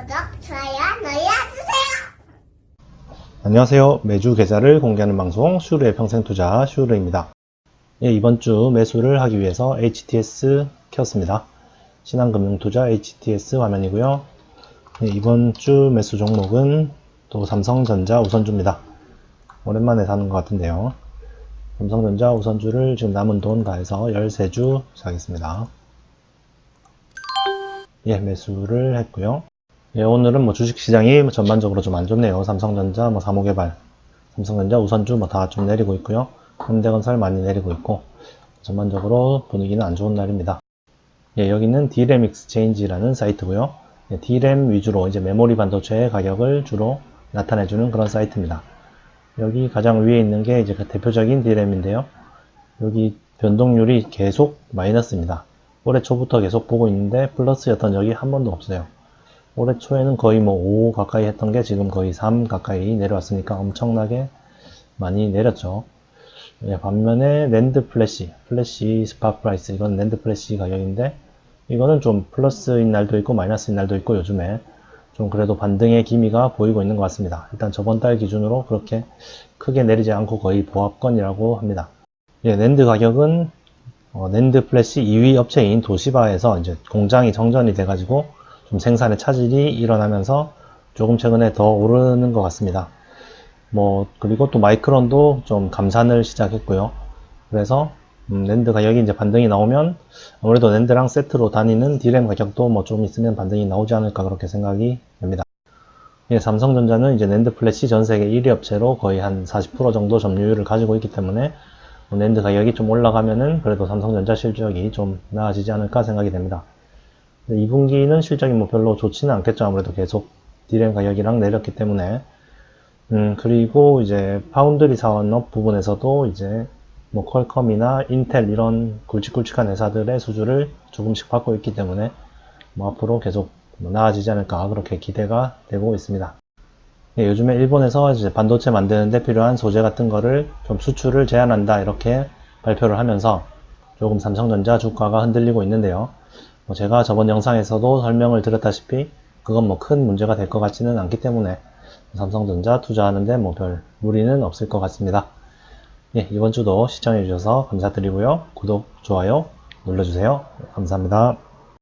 구독, 좋아요 눌러주세요. 안녕하세요. 매주 계좌를 공개하는 방송 슈르의 평생투자 슈르입니다. 예, 이번 주 매수를 하기 위해서 HTS 켰습니다. 신한금융투자 HTS 화면이고요. 예, 이번 주 매수 종목은 또 삼성전자 우선주입니다. 오랜만에 사는 것 같은데요. 삼성전자 우선주를 지금 남은 돈 다 해서 13주 사겠습니다. 예, 매수를 했고요. 예, 오늘은 뭐 주식시장이 전반적으로 좀 안 좋네요. 삼성전자, 뭐 사모개발, 삼성전자 우선주 뭐 다 좀 내리고 있고요. 현대건설 많이 내리고 있고 전반적으로 분위기는 안 좋은 날입니다. 예, 여기는 D램 익스체인지라는 사이트고요. 예, D램 위주로 이제 메모리 반도체의 가격을 주로 나타내주는 그런 사이트입니다. 여기 가장 위에 있는 게 이제 그 대표적인 D램인데요. 여기 변동률이 계속 마이너스입니다. 올해 초부터 계속 보고 있는데 플러스였던 적이 한 번도 없어요. 올해 초에는 거의 뭐 5 가까이 했던 게 지금 거의 3 가까이 내려왔으니까 엄청나게 많이 내렸죠. 예, 반면에 랜드 플래시, 플래시 스파 프라이스, 이건 랜드 플래시 가격인데 이거는 좀 플러스인 날도 있고 마이너스인 날도 있고 요즘에 좀 그래도 반등의 기미가 보이고 있는 것 같습니다. 일단 저번 달 기준으로 그렇게 크게 내리지 않고 거의 보합권이라고 합니다. 예, 랜드 가격은 어, 랜드 플래시 2위 업체인 도시바에서 이제 공장이 정전이 돼가지고 좀 생산의 차질이 일어나면서 조금 최근에 더 오르는 것 같습니다. 뭐 그리고 또 마이크론도 좀 감산을 시작했고요. 그래서 음, 랜드 가격이 이제 반등이 나오면 아무래도 랜드랑 세트로 다니는 D램 가격도 뭐 좀 있으면 반등이 나오지 않을까 그렇게 생각이 됩니다. 예, 삼성전자는 이제 랜드 플래시 전 세계 1위 업체로 거의 한 40% 정도 점유율을 가지고 있기 때문에 뭐 랜드 가격이 좀 올라가면은 그래도 삼성전자 실적이 좀 나아지지 않을까 생각이 됩니다. 2분기는 실적이 뭐 별로 좋지는 않겠죠. 아무래도 계속 D램 가격이랑 내렸기 때문에. 음, 그리고 이제 파운드리 사업업 부분에서도 이제 뭐 퀄컴이나 인텔 이런 굵직굵직한 회사들의 수주를 조금씩 받고 있기 때문에 뭐 앞으로 계속 뭐 나아지지 않을까 그렇게 기대가 되고 있습니다. 예, 요즘에 일본에서 이제 반도체 만드는데 필요한 소재 같은 거를 좀 수출을 제한한다 이렇게 발표를 하면서 조금 삼성전자 주가가 흔들리고 있는데요. 뭐 제가 저번 영상에서도 설명을 드렸다시피 그건 뭐 큰 문제가 될 것 같지는 않기 때문에 삼성전자 투자하는데 뭐 별 무리는 없을 것 같습니다. 예, 이번 주도 시청해 주셔서 감사드리고요. 구독, 좋아요 눌러주세요. 감사합니다.